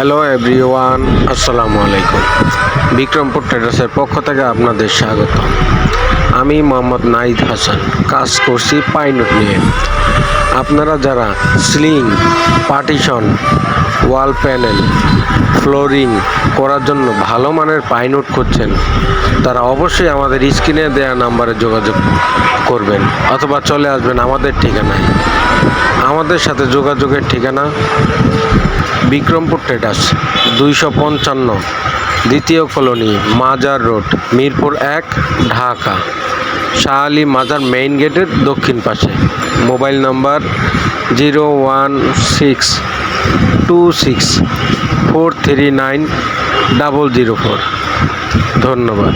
Hello everyone আসসালামু আলাইকুম। বিক্রমপুর ট্রেডার্সের পক্ষ থেকে আপনাদের স্বাগত। আমি মোহাম্মদ নাইদ হাসান, কাজ করছি পাইনট নিয়ে। আপনারা যারা ceiling partition wall panel flooring করার জন্য ভালো মানের পাইনট করছেন তারা অবশ্যই আমাদের স্ক্রিনে দেওয়া নাম্বারে যোগাযোগ করবেন, অথবা চলে আসবেন আমাদের ঠিকানায়। আমাদের সাথে যোগাযোগের ঠিকানা বিক্রমপুর ট্রেডার্স, দুইশো পঞ্চান্ন দ্বিতীয় কলোনি, মাজার রোড, মিরপুর এক, ঢাকা। শাহ আলী মাজার মেইন গেটের দক্ষিণ পাশে। Mobile number zero one six two six four three nine double zero four. ধন্যবাদ।